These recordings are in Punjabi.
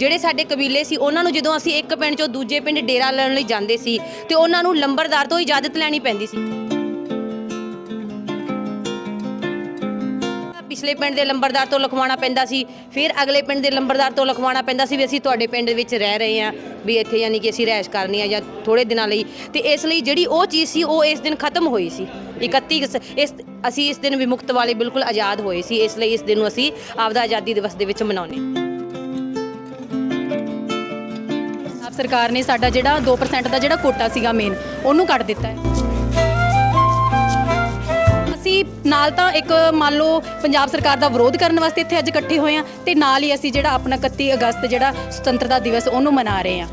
ਜਿਹੜੇ ਸਾਡੇ ਕਬੀਲੇ ਸੀ, ਉਹਨਾਂ ਨੂੰ ਜਦੋਂ ਅਸੀਂ ਇੱਕ ਪਿੰਡ ਚੋਂ ਦੂਜੇ ਪਿੰਡ ਡੇਰਾ ਲੈਣ ਲਈ ਜਾਂਦੇ ਸੀ ਤੇ ਉਹਨਾਂ ਨੂੰ ਲੰਬਰਦਾਰ ਤੋਂ ਇਜਾਜ਼ਤ ਲੈਣੀ ਪੈਂਦੀ ਸੀ। ਪਿਛਲੇ ਪਿੰਡ ਦੇ ਲੰਬਰਦਾਰ ਤੋਂ ਲਖਵਾਉਣਾ ਪੈਂਦਾ ਸੀ, ਫਿਰ ਅਗਲੇ ਪਿੰਡ ਦੇ ਲੰਬਰਦਾਰ ਤੋਂ ਲਖਵਾਉਣਾ ਪੈਂਦਾ ਸੀ ਵੀ ਅਸੀਂ ਤੁਹਾਡੇ ਪਿੰਡ ਵਿੱਚ ਰਹਿ ਰਹੇ ਹਾਂ, ਵੀ ਇੱਥੇ ਯਾਨੀ ਕਿ ਅਸੀਂ ਰਹਿਸ਼ ਕਰਨੀ ਆ ਜਾਂ ਥੋੜੇ ਦਿਨਾਂ ਲਈ। ਤੇ ਇਸ ਲਈ ਜਿਹੜੀ ਉਹ ਚੀਜ਼ ਸੀ, ਉਹ ਇਸ ਦਿਨ ਖਤਮ ਹੋਈ ਸੀ। 31 ਇਸ, ਅਸੀਂ ਇਸ ਦਿਨ ਵਿਮੁਕਤ ਵਾਲੇ ਬਿਲਕੁਲ ਆਜ਼ਾਦ ਹੋਏ ਸੀ, ਇਸ ਲਈ ਇਸ ਦਿਨ ਨੂੰ ਅਸੀਂ ਆਪਦਾ ਆਜ਼ਾਦੀ ਦਿਵਸ ਦੇ ਵਿੱਚ ਮਨਾਉਂਦੇ ਸਰਕਾਰ ਨੇ ਸਾਡਾ ਜਿਹੜਾ 2% ਦਾ ਜਿਹੜਾ ਕੋਟਾ ਸੀਗਾ ਮੇਨ ਉਹਨੂੰ ਕੱਟ ਦਿੱਤਾ ਹੈ। ਅਸੀਂ ਨਾਲ ਤਾਂ ਇੱਕ ਮੰਨ ਲਓ ਪੰਜਾਬ ਸਰਕਾਰ ਦਾ ਵਿਰੋਧ ਕਰਨ ਵਾਸਤੇ ਇੱਥੇ ਅੱਜ ਇਕੱਠੇ ਹੋਏ ਆ ਤੇ ਨਾਲ ਹੀ ਅਸੀਂ ਜਿਹੜਾ ਆਪਣਾ 31 ਅਗਸਤ ਜਿਹੜਾ ਸੁਤੰਤਰਤਾ ਦਿਵਸ ਉਹਨੂੰ ਮਨਾ ਰਹੇ ਆ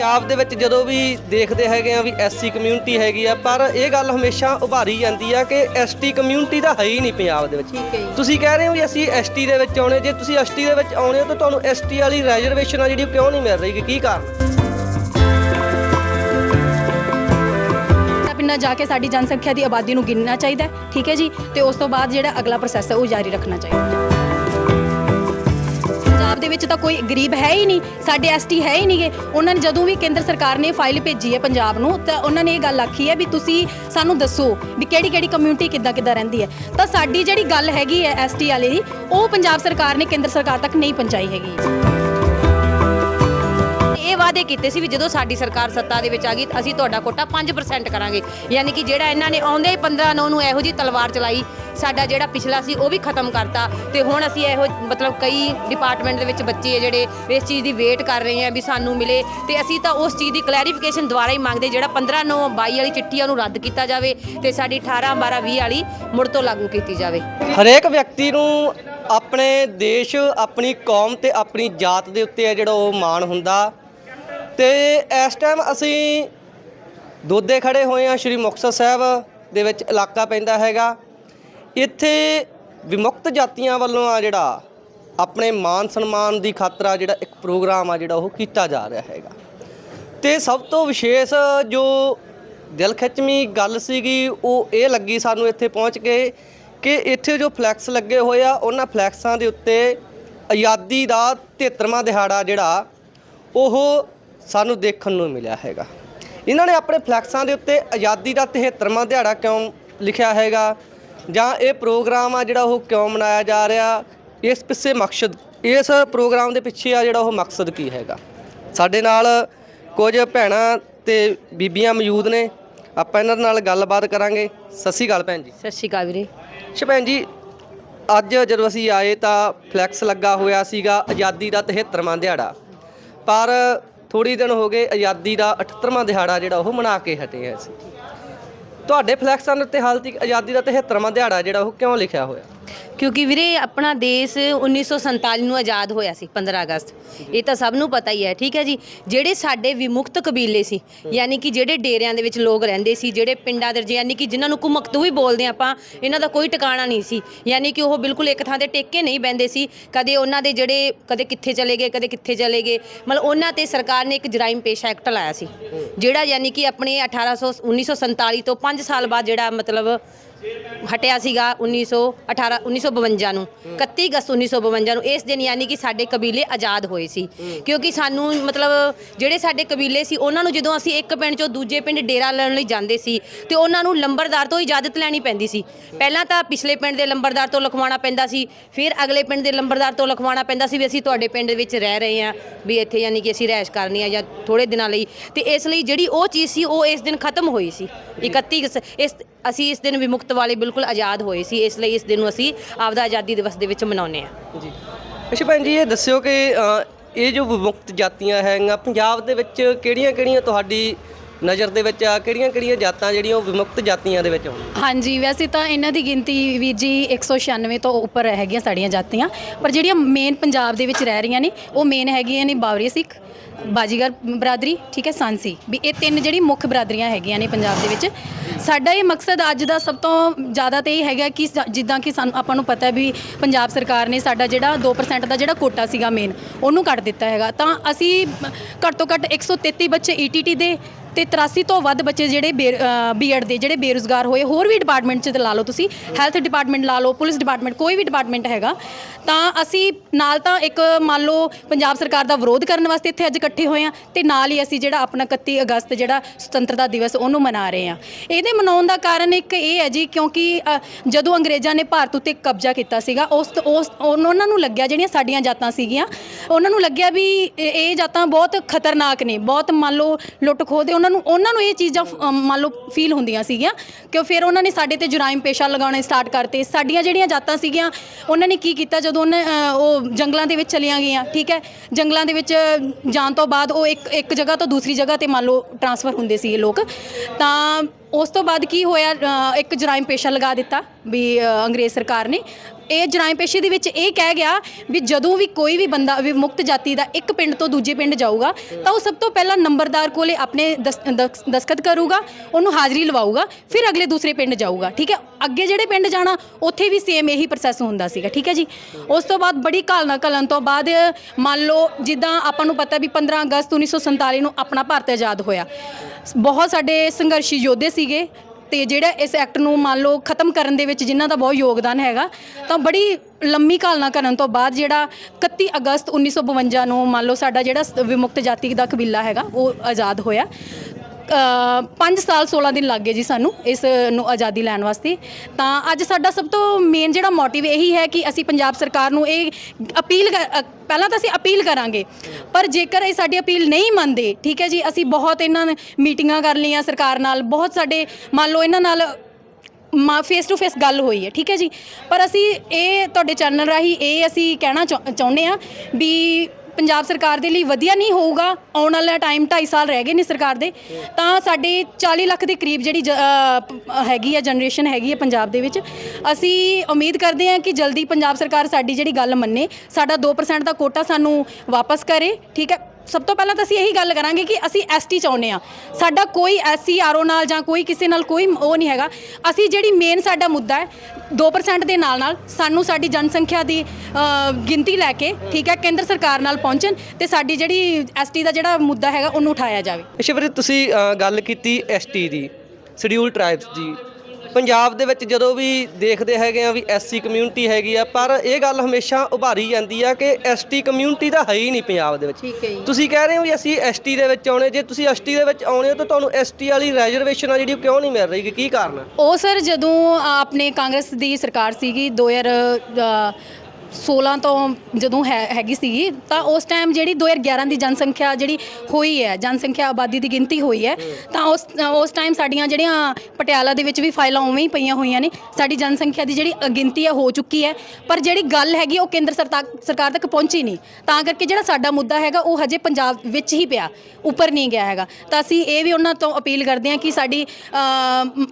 ਪੰਜਾਬ ਦੇ ਵਿੱਚ ਜਦੋਂ ਵੀ ਦੇਖਦੇ ਹੈਗੇ ਆ ਵੀ ਐਸਸੀ ਕਮਿਊਨਿਟੀ ਹੈਗੀ ਆ ਪਰ ਇਹ ਗੱਲ ਹਮੇਸ਼ਾ ਉਭਾਰੀ ਜਾਂਦੀ ਆ ਕਿ ਐਸਟੀ ਕਮਿਊਨਿਟੀ ਤਾਂ ਹੈ ਹੀ ਨਹੀਂ ਪੰਜਾਬ ਦੇ ਵਿੱਚ। ਤੁਸੀਂ ਕਹਿ ਰਹੇ ਹੋ ਵੀ ਅਸੀਂ ਐਸਟੀ ਦੇ ਵਿੱਚ ਆਉਣੇ ਜੇ ਤੁਸੀਂ ਐਸਟੀ ਦੇ ਵਿੱਚ ਆਉਣੇ ਹੋ ਤਾਂ ਤੁਹਾਨੂੰ ਐਸਟੀ ਵਾਲੀ ਰਿਜ਼ਰਵੇਸ਼ਨ ਆ ਜਿਹੜੀ ਉਹ ਕਿਉਂ ਨਹੀਂ ਮਿਲ ਰਹੀ ਕੀ ਕਾਰਨ? ਪਿੰਡਾਂ ਜਾ ਕੇ ਸਾਡੀ ਜਨਸੰਖਿਆ ਦੀ ਆਬਾਦੀ ਨੂੰ ਗਿਣਨਾ ਚਾਹੀਦਾ ਠੀਕ ਹੈ ਜੀ? ਤੇ ਉਸ ਤੋਂ ਬਾਅਦ ਜਿਹੜਾ ਅਗਲਾ ਪ੍ਰੋਸੈਸ ਹੈ ਉਹ ਜਾਰੀ ਰੱਖਣਾ ਚਾਹੀਦਾ ਦੇ ਵਿੱਚ ਤਾਂ ਕੋਈ ਗਰੀਬ ਹੈ ਹੀ ਨਹੀਂ, ਸਾਡੇ ਐਸਟੀ ਹੈ ਹੀ ਨਹੀਂਗੇ। ਉਹਨਾਂ ਨੇ ਜਦੋਂ ਵੀ ਕੇਂਦਰ ਸਰਕਾਰ ਨੇ ਫਾਈਲ ਭੇਜੀ ਹੈ ਪੰਜਾਬ ਨੂੰ, ਤਾਂ ਉਹਨਾਂ ਨੇ ਇਹ ਗੱਲ ਆਖੀ ਹੈ ਵੀ ਤੁਸੀਂ ਸਾਨੂੰ ਦੱਸੋ ਵੀ ਕਿਹੜੀ ਕਿਹੜੀ ਕਮਿਊਨਿਟੀ ਕਿੱਦਾਂ ਕਿੱਦਾਂ ਰਹਿੰਦੀ ਹੈ। ਤਾਂ ਸਾਡੀ ਜਿਹੜੀ ਗੱਲ ਹੈਗੀ ਹੈ ਐਸਟੀ ਵਾਲੇ ਦੀ, ਉਹ ਪੰਜਾਬ ਸਰਕਾਰ ਨੇ ਕੇਂਦਰ ਸਰਕਾਰ ਤੱਕ ਨਹੀਂ ਪਹੁੰਚਾਈ ਹੈਗੀ। ਵਾਅਦੇ ਕੀਤੇ ਸੀ ਵੀ ਜਦੋਂ ਸਾਡੀ ਸਰਕਾਰ ਸੱਤਾ ਦੇ ਵਿੱਚ ਆ ਗਈ ਅਸੀਂ ਤੁਹਾਡਾ ਕੋਟਾ 5% ਕਰਾਂਗੇ। ਯਾਨੀ ਕਿ ਜਿਹੜਾ ਇਹਨਾਂ ਨੇ ਆਉਂਦੇ ਹੀ 15 ਨੌ ਨੂੰ ਇਹੋ ਜੀ ਤਲਵਾਰ ਚਲਾਈ, ਸਾਡਾ ਜਿਹੜਾ ਪਿਛਲਾ ਸੀ ਉਹ ਵੀ ਖਤਮ ਕਰਤਾ ਤੇ ਹੁਣ ਅਸੀਂ ਇਹੋ ਮਤਲਬ ਕਈ ਡਿਪਾਰਟਮੈਂਟ ਦੇ ਵਿੱਚ ਬੱਚੇ ਆ ਜਿਹੜੇ ਇਸ ਚੀਜ਼ ਦੀ ਵੇਟ ਕਰ ਰਹੇ ਆ ਵੀ ਸਾਨੂੰ ਮਿਲੇ ਤੇ ਅਸੀਂ ਤਾਂ ਉਸ ਚੀਜ਼ ਦੀ ਕਲੈਰੀਫਿਕੇਸ਼ਨ ਦੁਬਾਰਾ ਹੀ ਮੰਗਦੇ ਜਿਹੜਾ 15 ਨੌ 22 ਵਾਲੀ ਚਿੱਠੀ ਉਹਨੂੰ ਰੱਦ ਕੀਤਾ ਜਾਵੇ ਤੇ ਸਾਡੀ 18 12 20 ਵਾਲੀ ਮੁੜ ਤੋਂ ਲਾਗੂ ਕੀਤੀ ਜਾਵੇ। ਹਰੇਕ ਵਿਅਕਤੀ ਨੂੰ ਆਪਣੇ ਦੇਸ਼, ਆਪਣੀ ਕੌਮ ਤੇ ਆਪਣੀ ਜਾਤ ਦੇ ਉੱਤੇ ਆ ਜਿਹੜਾ ਉਹ ਮਾਣ ਹੁੰਦਾ। ਤੇ ਇਸ ਟਾਈਮ ਅਸੀਂ ਦੋਦੇ ਖੜੇ ਹੋਏ ਆ ਸ਼੍ਰੀ ਮੁਕਤਸਰ ਸਾਹਿਬ ਦੇ ਵਿੱਚ ਇਲਾਕਾ ਪੈਂਦਾ ਹੈਗਾ। ਇੱਥੇ ਵਿਮੁਕਤ ਜਾਤੀਆਂ ਵੱਲੋਂ ਆ ਜਿਹੜਾ ਆਪਣੇ ਮਾਨ ਸਨਮਾਨ ਦੀ ਖਾਤਰ ਆ ਜਿਹੜਾ ਇੱਕ ਪ੍ਰੋਗਰਾਮ ਆ ਜਿਹੜਾ ਉਹ ਕੀਤਾ ਜਾ ਰਿਹਾ ਹੈਗਾ। ਤੇ ਸਭ ਤੋਂ ਵਿਸ਼ੇਸ਼ ਜੋ ਦਿਲ ਖਿੱਚਵੀਂ ਗੱਲ ਸੀਗੀ, ਉਹ ਇਹ ਲੱਗੀ ਸਾਨੂੰ ਇੱਥੇ ਪਹੁੰਚ ਕੇ ਕਿ ਇੱਥੇ ਜੋ ਫਲੈਕਸ ਲੱਗੇ ਹੋਏ ਆ, ਉਹਨਾਂ ਫਲੈਕਸਾਂ ਦੇ ਉੱਤੇ ਆਜ਼ਾਦੀ ਦਾ 73ਵਾਂ ਦਿਹਾੜਾ ਜਿਹੜਾ, ਉਹ ਸਾਨੂੰ ਦੇਖਣ ਨੂੰ ਮਿਲਿਆ ਹੈਗਾ। ਇਹਨਾਂ ਨੇ ਆਪਣੇ ਫਲੈਕਸਾਂ ਦੇ ਉੱਤੇ ਆਜ਼ਾਦੀ ਦਾ 73ਵਾਂ ਦਿਹਾੜਾ ਕਿਉਂ ਲਿਖਿਆ ਹੈਗਾ? ਜਾਂ ਇਹ ਪ੍ਰੋਗਰਾਮ ਆ ਜਿਹੜਾ ਉਹ ਕਿਉਂ ਮਨਾਇਆ ਜਾ ਰਿਹਾ? ਇਸ ਪਿੱਛੇ ਮਕਸਦ ਇਸ ਪ੍ਰੋਗਰਾਮ ਦੇ ਪਿੱਛੇ ਆ ਜਿਹੜਾ ਉਹ ਮਕਸਦ ਕੀ ਹੈਗਾ? ਸਾਡੇ ਨਾਲ ਕੁਝ ਭੈਣਾਂ ਤੇ ਬੀਬੀਆਂ ਮੌਜੂਦ ਨੇ। ਆਪਾਂ ਇਹਨਾਂ ਨਾਲ ਗੱਲਬਾਤ ਕਰਾਂਗੇ। ਸਤਿ ਸ਼੍ਰੀ ਅਕਾਲ ਭੈਣ ਜੀ। ਸਤਿ ਸ਼੍ਰੀ ਅਕਾਲ ਵੀਰੇ। ਅੱਛਾ ਭੈਣ ਜੀ ਅੱਜ ਜਦੋਂ ਅਸੀਂ ਆਏ ਤਾਂ ਫਲੈਕਸ ਲੱਗਾ ਹੋਇਆ ਸੀਗਾ ਆਜ਼ਾਦੀ ਦਾ 73ਵਾਂ ਦਿਹਾੜਾ। ਪਰ ਥੋੜੀ ਦਿਨ ਹੋ ਗਏ ਆਜ਼ਾਦੀ ਦਾ 78ਵਾਂ ਦਿਹਾੜਾ ਜਿਹੜਾ ਉਹ ਮਨਾ ਕੇ ਹਟੇ ਆ ਅਸੀਂ। ਤੁਹਾਡੇ ਫਲੈਕਸਾਂ ਦੇ ਉੱਤੇ ਹਾਲ ਤੱਕ ਆਜ਼ਾਦੀ ਦਾ 73ਵਾਂ ਦਿਹਾੜਾ ਜਿਹੜਾ ਉਹ ਕਿਉਂ ਲਿਖਿਆ ਹੋਇਆ? ਕਿਉਂਕਿ ਵੀਰੇ ਆਪਣਾ ਦੇਸ਼ 1947 ਨੂੰ ਆਜ਼ਾਦ ਹੋਇਆ ਸੀ 15 ਅਗਸਤ। ਇਹ ਤਾਂ ਸਭ ਨੂੰ ਪਤਾ ਹੀ ਹੈ, ਠੀਕ ਹੈ ਜੀ? ਜਿਹੜੇ ਸਾਡੇ ਵਿਮੁਕਤ ਕਬੀਲੇ ਸੀ, ਯਾਨੀ ਕਿ ਜਿਹੜੇ ਡੇਰਿਆਂ ਦੇ ਵਿੱਚ ਲੋਕ ਰਹਿੰਦੇ ਸੀ, ਜਿਹੜੇ ਪਿੰਡਾਂ ਦੇ ਯਾਨੀ ਕਿ ਜਿਨ੍ਹਾਂ ਨੂੰ ਕੁਮਕਤੂ ਵੀ ਬੋਲਦੇ ਹਾਂ ਆਪਾਂ, ਇਹਨਾਂ ਦਾ ਕੋਈ ਟਿਕਾਣਾ ਨਹੀਂ ਸੀ। ਯਾਨੀ ਕਿ ਉਹ ਬਿਲਕੁਲ ਇੱਕ ਥਾਂ ਤੇ ਟੇਕੇ ਨਹੀਂ ਬੈੰਦੇ ਸੀ। ਕਦੇ ਉਹਨਾਂ ਦੇ ਜਿਹੜੇ, ਕਦੇ ਕਿੱਥੇ ਚਲੇ ਗਏ, ਕਦੇ ਕਿੱਥੇ ਚਲੇ ਗਏ। ਮਤਲਬ ਉਹਨਾਂ ਤੇ ਸਰਕਾਰ ਨੇ ਇੱਕ ਜਰਾਇਮ ਪੇਸ਼ਾ ਐਕਟ ਲਾਇਆ ਸੀ, ਜਿਹੜਾ ਯਾਨੀ ਕਿ ਆਪਣੇ 1800 1947 ਤੋਂ 5 ਸਾਲ ਬਾਅਦ ਜਿਹੜਾ ਮਤਲਬ ਹਟਿਆ ਸੀਗਾ 1918 1952 ਨੂੰ 31 ਅਗਸਤ 1952 ਨੂੰ, ਇਸ ਦਿਨ ਯਾਨੀ ਕਿ ਸਾਡੇ ਕਬੀਲੇ ਆਜ਼ਾਦ ਹੋਏ ਸੀ। ਕਿਉਂਕਿ ਸਾਨੂੰ ਮਤਲਬ ਜਿਹੜੇ ਸਾਡੇ ਕਬੀਲੇ ਸੀ, ਉਹਨਾਂ ਨੂੰ ਜਦੋਂ ਅਸੀਂ ਇੱਕ ਪਿੰਡ ਚੋਂ ਦੂਜੇ ਪਿੰਡ ਡੇਰਾ ਲੈਣ ਲਈ ਜਾਂਦੇ ਸੀ, ਤੇ ਉਹਨਾਂ ਨੂੰ ਲੰਬਰਦਾਰ ਤੋਂ ਇਜਾਜ਼ਤ ਲੈਣੀ ਪੈਂਦੀ ਸੀ। ਪਹਿਲਾਂ ਤਾਂ ਪਿਛਲੇ ਪਿੰਡ ਦੇ ਲੰਬਰਦਾਰ ਤੋਂ ਲਿਖਵਾਉਣਾ ਪੈਂਦਾ ਸੀ, ਫਿਰ ਅਗਲੇ ਪਿੰਡ ਦੇ ਲੰਬਰਦਾਰ ਤੋਂ ਲਿਖਵਾਉਣਾ ਪੈਂਦਾ ਸੀ ਵੀ ਅਸੀਂ ਤੁਹਾਡੇ ਪਿੰਡ ਵਿੱਚ ਰਹਿ ਰਹੇ ਹਾਂ, ਵੀ ਇੱਥੇ ਯਾਨੀ ਕਿ ਅਸੀਂ ਰਹਿਸ਼ ਕਰਨੀ ਆ ਜਾਂ ਥੋੜੇ ਦਿਨਾਂ ਲਈ। ਤੇ ਇਸ ਲਈ ਜਿਹੜੀ ਉਹ ਚੀਜ਼ ਸੀ, ਉਹ ਇਸ ਦਿਨ ਖਤਮ ਹੋਈ ਸੀ। 31 ਇਸ ਅਸੀਂ ਇਸ ਦਿਨ ਵਿਮੁਕਤ ਵਾਲੇ ਬਿਲਕੁਲ ਆਜ਼ਾਦ ਹੋਏ ਸੀ ਇਸ ਲਈ ਇਸ ਦਿਨ ਨੂੰ ਅਸੀਂ ਆਪਦਾ ਆਜ਼ਾਦੀ ਦਿਵਸ ਦੇ ਵਿੱਚ ਮਨਾਉਂਦੇ ਹਾਂ। ਜੀ। ਅੱਛਾ ਭੈਣ ਜੀ ਇਹ ਦੱਸਿਓ ਕਿ ਅ, ਇਹ ਜੋ ਵਿਮੁਕਤ ਜਾਤੀਆਂ ਹੈਗੀਆਂ ਪੰਜਾਬ ਦੇ ਵਿੱਚ ਕਿਹੜੀਆਂ-ਕਿਹੜੀਆਂ ਤੁਹਾਡੀ ਨਜ਼ਰ ਦੇ ਵਿੱਚ ਆ? ਕਿਹੜੀਆਂ-ਕਿਹੜੀਆਂ ਜਾਤਾਂ ਜਿਹੜੀਆਂ ਉਹ ਵਿਮੁਕਤ ਜਾਤੀਆਂ ਦੇ ਵਿੱਚ ਆਉਂਦੀਆਂ ਹਾਂਜੀ ਵੈਸੇ ਤਾਂ ਇਹਨਾਂ ਦੀ ਗਿਣਤੀ ਵੀਰ ਜੀ 196 ਤੋਂ ਉੱਪਰ ਹੈਗੀਆਂ ਸਾਡੀਆਂ ਜਾਤੀਆਂ ਪਰ ਜਿਹੜੀਆਂ ਮੇਨ ਪੰਜਾਬ ਦੇ ਵਿੱਚ ਰਹਿ ਰਹੀਆਂ ਨੇ ਉਹ ਮੇਨ ਹੈਗੀਆਂ ਨੇ ਬਾਵਰੀ ਸਿੱਖ ਬਾਜੀਗਰ ਬਰਾਦਰੀ, ਠੀਕ ਹੈ, ਸਾਂਸੀ। ਵੀ ਇਹ ਤਿੰਨ ਜਿਹੜੀ ਮੁੱਖ ਬਰਾਦਰੀਆਂ ਹੈਗੀਆਂ ਨੇ ਪੰਜਾਬ ਦੇ ਵਿੱਚ। ਸਾਡਾ ਇਹ ਮਕਸਦ ਅੱਜ ਦਾ ਸਭ ਤੋਂ ਜ਼ਿਆਦਾ ਤੇ ਇਹ ਹੈਗਾ ਕਿ ਜਿੱਦਾਂ ਕਿ ਸਾਨੂੰ, ਆਪਾਂ ਨੂੰ ਪਤਾ ਹੈ ਵੀ ਪੰਜਾਬ ਸਰਕਾਰ ਨੇ ਸਾਡਾ ਜਿਹੜਾ 2% ਦਾ ਜਿਹੜਾ ਕੋਟਾ ਸੀਗਾ ਮੇਨ ਉਹਨੂੰ ਕੱਟ ਦਿੱਤਾ ਹੈਗਾ। ਤਾਂ ਅਸੀਂ ਘੱਟ ਤੋਂ ਘੱਟ 133 ਬੱਚੇ ਈਟੀਟੀ ਦੇ ਤੇ 83 ਤੋਂ ਵੱਧ ਬੱਚੇ ਜਿਹੜੇ ਬੀਐਡ ਦੇ ਜਿਹੜੇ ਬੇਰੁਜ਼ਗਾਰ ਹੋਏ, ਹੋਰ ਵੀ ਡਿਪਾਰਟਮੈਂਟ 'ਚ ਲਾ ਲਓ ਤੁਸੀਂ। ਹੈਲਥ ਡਿਪਾਰਟਮੈਂਟ ਲਾ ਲਓ, ਪੁਲਿਸ ਡਿਪਾਰਟਮੈਂਟ ਕੋਈ ਵੀ ਡਿਪਾਰਟਮੈਂਟ ਹੈਗਾ। ਤਾਂ ਅਸੀਂ ਨਾਲ ਤਾਂ ਇੱਕ ਮੰਨ ਲਓ ਪੰਜਾਬ ਸਰਕਾਰ ਦਾ ਵਿਰੋਧ ਕਰਨ ਵਾਸਤੇ ਇੱਥੇ ਅੱਜ ਇਕੱਠੇ ਹੋਏ ਆ ਤੇ ਨਾਲ ਹੀ ਅਸੀਂ ਜਿਹੜਾ ਆਪਣਾ 31 ਅਗਸਤ ਜਿਹੜਾ ਸੁਤੰਤਰਤਾ ਦਿਵਸ ਉਹਨੂੰ ਮਨਾ ਰਹੇ ਆ ਇਹਦੇ ਮਨਾਉਣ ਦਾ ਕਾਰਨ ਇੱਕ ਇਹ ਹੈ ਜੀ ਕਿਉਂਕਿ ਅ, ਜਦੋਂ ਅੰਗਰੇਜ਼ਾਂ ਨੇ ਭਾਰਤ ਉੱਤੇ ਕਬਜ਼ਾ ਕੀਤਾ ਸੀਗਾ ਉਸ ਉਸ ਉਹਨਾਂ ਨੂੰ ਲੱਗਿਆ ਜਿਹੜੀਆਂ ਸਾਡੀਆਂ ਜਾਤਾਂ ਸੀਗੀਆਂ ਉਹਨਾਂ ਨੂੰ ਲੱਗਿਆ ਵੀ ਇਹ ਇਹ ਜਾਤਾਂ ਬਹੁਤ ਖਤਰਨਾਕ ਨੇ ਬਹੁਤ ਮੰਨ ਲਓ ਲੁੱਟ ਖੋਹ ਦੇ ਉਹਨਾਂ ਨੂੰ ਉਹਨਾਂ ਨੂੰ ਇਹ ਚੀਜ਼ਾਂ ਅ, ਮੰਨ ਲਓ ਫੀਲ ਹੁੰਦੀਆਂ ਸੀਗੀਆਂ ਕਿਉਂ ਫਿਰ ਉਹਨਾਂ ਨੇ ਸਾਡੇ ਤੇ ਜੁਰਾਇਮ ਪੇਸ਼ਾ ਲਗਾਉਣੇ ਸਟਾਰਟ ਕਰਤੇ। ਸਾਡੀਆਂ ਜਿਹੜੀਆਂ ਜਾਤਾਂ ਸੀਗੀਆਂ ਉਹਨਾਂ ਨੇ ਕੀ ਕੀਤਾ ਜਦੋਂ ਉਹਨਾਂ ਅ, ਉਹ ਜੰਗਲਾਂ ਦੇ ਵਿੱਚ ਚਲੀਆਂ ਗਈਆਂ ਠੀਕ ਹੈ? ਜੰਗਲਾਂ ਦੇ ਵਿੱਚ ਜਾਣ ਤੋਂ ਤੋਂ ਬਾਅਦ ਉਹ ਇੱਕ ਇੱਕ ਜਗ੍ਹਾ ਤੋਂ ਦੂਸਰੀ ਜਗ੍ਹਾ ਤੇ ਮੰਨ ਲਓ ਟਰਾਂਸਫਰ ਹੁੰਦੇ ਸੀ ਇਹ ਲੋਕ, ਤਾਂ ਉਸ ਤੋਂ ਬਾਅਦ ਕੀ ਹੋਇਆ ਅ, ਇੱਕ ਜਰਾਇਮ ਪੇਸ਼ਾ ਲਗਾ ਦਿੱਤਾ ਵੀ ਅ, ਅੰਗਰੇਜ਼ ਸਰਕਾਰ ਨੇ। ਇਹ ਜਰਾਇਮ ਪੇਸ਼ੇ ਦੇ ਵਿੱਚ ਇਹ ਕਹਿ ਗਿਆ ਵੀ ਜਦੋਂ ਵੀ ਕੋਈ ਵੀ ਬੰਦਾ ਵੀ ਮੁਕਤ ਜਾਤੀ ਦਾ ਇੱਕ ਪਿੰਡ ਤੋਂ ਦੂਜੇ ਪਿੰਡ ਜਾਊਗਾ ਤਾਂ ਉਹ ਸਭ ਤੋਂ ਪਹਿਲਾਂ ਨੰਬਰਦਾਰ ਕੋਲੇ ਆਪਣੇ ਦਸ- ਦਸ- ਦਸਖਤ ਕਰੂਗਾ ਉਹਨੂੰ ਹਾਜ਼ਰੀ ਲਵਾਊਗਾ ਫਿਰ ਅਗਲੇ ਦੂਸਰੇ ਪਿੰਡ ਜਾਊਗਾ ਠੀਕ ਹੈ? ਅੱਗੇ ਜਿਹੜੇ ਪਿੰਡ ਜਾਣਾ ਉੱਥੇ ਵੀ ਸੇਮ ਇਹੀ ਪ੍ਰੋਸੈਸ ਹੁੰਦਾ ਸੀਗਾ ਠੀਕ ਹੈ ਜੀ? ਉਸ ਤੋਂ ਬਾਅਦ ਬੜੀ ਘਾਲਣਾ ਘਲਣ ਤੋਂ ਬਾਅਦ ਮੰਨ ਲਓ ਜਿੱਦਾਂ ਆਪਾਂ ਨੂੰ ਪਤਾ ਵੀ 15 ਅਗਸਤ 1947 ਨੂੰ ਆਪਣਾ ਭਾਰਤ ਆਜ਼ਾਦ ਹੋਇਆ। ਬਹੁਤ ਸਾਡੇ ਸੰਘਰਸ਼ੀ ਯੋਧੇ ਸੀ ਸੀਗੇ ਤੇ ਜਿਹੜਾ ਇਸ ਐਕਟ ਨੂੰ ਮੰਨ ਲਓ ਖਤਮ ਕਰਨ ਦੇ ਵਿੱਚ ਜਿਨ੍ਹਾਂ ਦਾ ਬਹੁਤ ਯੋਗਦਾਨ ਹੈਗਾ, ਤਾਂ ਬੜੀ ਲੰਮੀ ਘਾਲਣਾ ਕਰਨ ਤੋਂ ਬਾਅਦ ਜਿਹੜਾ 31 ਅਗਸਤ 1952 ਨੂੰ ਮੰਨ ਲਓ ਸਾਡਾ ਜਿਹੜਾ ਸ- ਵਿਮੁਕਤ ਜਾਤੀ ਦਾ ਕਬੀਲਾ ਹੈਗਾ, ਉਹ ਆਜ਼ਾਦ ਹੋਇਆ। 5 ਸਾਲ 16 ਦਿਨ ਲੱਗ ਗਏ ਜੀ ਸਾਨੂੰ ਇਸ ਨੂੰ ਆਜ਼ਾਦੀ ਲੈਣ ਵਾਸਤੇ। ਤਾਂ ਅੱਜ ਸਾਡਾ ਸਭ ਤੋਂ ਮੇਨ ਜਿਹੜਾ ਮੋਟਿਵ ਇਹੀ ਹੈ ਕਿ ਅਸੀਂ ਪੰਜਾਬ ਸਰਕਾਰ ਨੂੰ ਇਹ ਅਪੀਲ ਕਰ- ਪਹਿਲਾਂ ਤਾਂ ਅਸੀਂ ਅਪੀਲ ਕਰਾਂਗੇ। ਪਰ ਜੇਕਰ ਇਹ ਸਾਡੀ ਅਪੀਲ ਨਹੀਂ ਮੰਨਦੇ, ਠੀਕ ਹੈ ਜੀ, ਅਸੀਂ ਬਹੁਤ ਇਹਨਾਂ ਮੀਟਿੰਗਾਂ ਕਰ ਲਈਆਂ ਸਰਕਾਰ ਨਾਲ, ਬਹੁਤ ਸਾਡੇ, ਮੰਨ ਲਓ ਇਹਨਾਂ ਨਾਲ ਮਾ ਫੇਸ ਟੂ ਫੇਸ ਗੱਲ ਹੋਈ ਹੈ, ਠੀਕ ਹੈ ਜੀ। ਪਰ ਅਸੀਂ ਇਹ ਤੁਹਾਡੇ ਚੈਨਲ ਰਾਹੀਂ ਇਹ ਅਸੀਂ ਕਹਿਣਾ ਚਾਹੁ- ਚਾਹੁੰਦੇ ਆ ਵੀ ਪੰਜਾਬ ਸਰਕਾਰ ਦੇ ਲਈ ਵਧੀਆ ਨਹੀਂ ਹੋਊਗਾ ਆਉਣ ਵਾਲਾ ਟਾਈਮ 2.5 ਸਾਲ ਰਹਿ ਗਏ ਨੇ ਸਰਕਾਰ ਦੇ ਤਾਂ ਸਾਡੇ 40 ਲੱਖ ਦੇ ਕਰੀਬ ਜਿਹੜੀ ਜ- ਅ, ਪ- ਹੈਗੀ ਆ ਜਨਰੇਸ਼ਨ ਹੈਗੀ ਹੈ ਪੰਜਾਬ ਦੇ ਵਿੱਚ ਅਸੀਂ ਉਮੀਦ ਕਰਦੇ ਹਾਂ ਕਿ ਜਲਦੀ ਪੰਜਾਬ ਸਰਕਾਰ ਸਾਡੀ ਜਿਹੜੀ ਗੱਲ ਮੰਨੇ ਸਾਡਾ 2% ਦਾ ਕੋਟਾ ਸਾਨੂੰ ਵਾਪਸ ਕਰੇ ਠੀਕ ਹੈ? ਸਭ ਤੋਂ ਪਹਿਲਾਂ ਤਾਂ ਅਸੀਂ ਇਹੀ ਗੱਲ ਕਰਾਂਗੇ ਕਿ ਅਸੀਂ ਐਸਟੀ ਚਾਹੁੰਦੇ ਆ ਸਾਡਾ ਕੋਈ ਐਸਸੀ ਆਰਓ ਨਾਲ ਜਾਂ ਕੋਈ ਕਿਸੇ ਨਾਲ ਕੋਈ ਉਹ ਨਹੀਂ ਹੈਗਾ। ਅਸੀਂ ਜਿਹੜੀ ਮੇਨ ਸਾਡਾ ਮੁੱਦਾ ਹੈ 2% ਦੇ ਨਾਲ ਨਾਲ ਸਾਨੂੰ ਸਾਡੀ ਜਨਸੰਖਿਆ ਦੀ ਅ, ਗਿਣਤੀ ਲੈ ਕੇ ਠੀਕ ਹੈ ਕੇਂਦਰ ਸਰਕਾਰ ਨਾਲ ਪਹੁੰਚਣ ਤੇ ਸਾਡੀ ਜਿਹੜੀ ਐਸਟੀ ਦਾ ਜਿਹੜਾ ਮੁੱਦਾ ਹੈਗਾ ਉਹਨੂੰ ਉਠਾਇਆ ਜਾਵੇ। ਇਸੇ ਬਾਰੇ ਤੁਸੀਂ ਅ, ਗੱਲ ਕੀਤੀ ਐਸਟੀ ਦੀ ਸ਼ਡਿਊਲ ਟ੍ਰਾਈਬਸ ਦੀ। ਪੰਜਾਬ ਦੇ ਵਿੱਚ ਜਦੋਂ ਵੀ ਦੇਖਦੇ ਹੈਗੇ ਆ ਵੀ ਐਸਸੀ ਕਮਿਊਨਿਟੀ ਹੈਗੀ ਆ ਪਰ ਇਹ ਗੱਲ ਹਮੇਸ਼ਾ ਉਭਾਰੀ ਜਾਂਦੀ ਆ ਕਿ ਐਸਟੀ ਕਮਿਊਨਿਟੀ ਤਾਂ ਹੈ ਹੀ ਨਹੀਂ ਪੰਜਾਬ ਦੇ ਵਿੱਚ। ਠੀਕ ਹੈ ਜੀ। ਤੁਸੀਂ ਕਹਿ ਰਹੇ ਹੋ ਵੀ ਅਸੀਂ ਐਸਟੀ ਦੇ ਵਿੱਚ ਆਉਣੇ ਜੇ ਤੁਸੀਂ ਐਸਟੀ ਦੇ ਵਿੱਚ ਆਉਣੇ ਹੋ ਤਾਂ ਤੁਹਾਨੂੰ ਐਸਟੀ ਵਾਲੀ ਰਿਜ਼ਰਵੇਸ਼ਨ ਆ ਜਿਹੜੀ ਉਹ ਕਿਉਂ ਨਹੀਂ ਮਿਲ ਰਹੀ? ਕੀ ਕਾਰਨ ਉਹ ਸਰ ਜਦੋਂ ਆਪਣੇ ਕਾਂਗਰਸ ਦੀ ਸਰਕਾਰ ਸੀਗੀ 2016 ਤੋਂ ਜਦੋਂ ਹੈ ਹੈਗੀ ਸੀਗੀ, ਤਾਂ ਉਸ ਟਾਈਮ ਜਿਹੜੀ 2011 ਦੀ ਜਨਸੰਖਿਆ ਜਿਹੜੀ ਹੋਈ ਹੈ, ਜਨਸੰਖਿਆ ਆਬਾਦੀ ਦੀ ਗਿਣਤੀ ਹੋਈ ਹੈ, ਤਾਂ ਉਸ ਉਸ ਟਾਈਮ ਸਾਡੀਆਂ ਜਿਹੜੀਆਂ ਪਟਿਆਲਾ ਦੇ ਵਿੱਚ ਵੀ ਫਾਈਲਾਂ ਉਵੇਂ ਹੀ ਪਈਆਂ ਹੋਈਆਂ ਨੇ, ਸਾਡੀ ਜਨਸੰਖਿਆ ਦੀ ਜਿਹੜੀ ਗਿਣਤੀ ਹੈ ਹੋ ਚੁੱਕੀ ਹੈ, ਪਰ ਜਿਹੜੀ ਗੱਲ ਹੈਗੀ ਉਹ ਕੇਂਦਰ ਸਰਤਾ- ਸਰਕਾਰ ਤੱਕ ਪਹੁੰਚੀ ਨਹੀਂ। ਤਾਂ ਕਰਕੇ ਜਿਹੜਾ ਸਾਡਾ ਮੁੱਦਾ ਹੈਗਾ, ਉਹ ਹਜੇ ਪੰਜਾਬ ਵਿੱਚ ਹੀ ਪਿਆ, ਉੱਪਰ ਨਹੀਂ ਗਿਆ ਹੈਗਾ। ਤਾਂ ਅਸੀਂ ਇਹ ਵੀ ਉਹਨਾਂ ਤੋਂ ਅਪੀਲ ਕਰਦੇ ਹਾਂ ਕਿ ਸਾਡੀ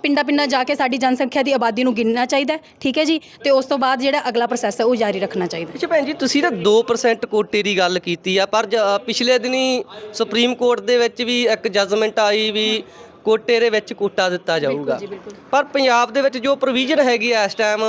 ਪਿੰਡਾਂ ਪਿੰਡਾਂ ਜਾ ਕੇ ਸਾਡੀ ਜਨਸੰਖਿਆ ਦੀ ਆਬਾਦੀ ਨੂੰ ਗਿਣਨਾ ਚਾਹੀਦਾ ਠੀਕ ਹੈ ਜੀ? ਤੇ ਉਸ ਤੋਂ ਬਾਅਦ ਜਿਹੜਾ ਅਗਲਾ ਪ੍ਰੋਸੈਸ ਹੈ, ਉਹ ਜਾਰੀ ਰੱਖਣਾ ਚਾਹੀਦਾ ਹੈ। ਅੱਛਾ ਭੈਣ ਜੀ ਤੁਸੀਂ ਤਾਂ 2% ਕੋਟੇ ਦੀ ਗੱਲ ਕੀਤੀ ਆ ਪਰ ਜ- ਪਿਛਲੇ ਦਿਨੀ ਸੁਪਰੀਮ ਕੋਰਟ ਦੇ ਵਿੱਚ ਵੀ ਇੱਕ ਜਜਮੈਂਟ ਆਈ ਵੀ ਕੋਟੇ ਦੇ ਵਿੱਚ ਕੋਟਾ ਦਿੱਤਾ ਜਾਊਗਾ ਪਰ ਪੰਜਾਬ ਦੇ ਵਿੱਚ ਜੋ ਪ੍ਰੋਵੀਜ਼ਨ ਹੈਗੀ ਆ ਇਸ ਟਾਈਮ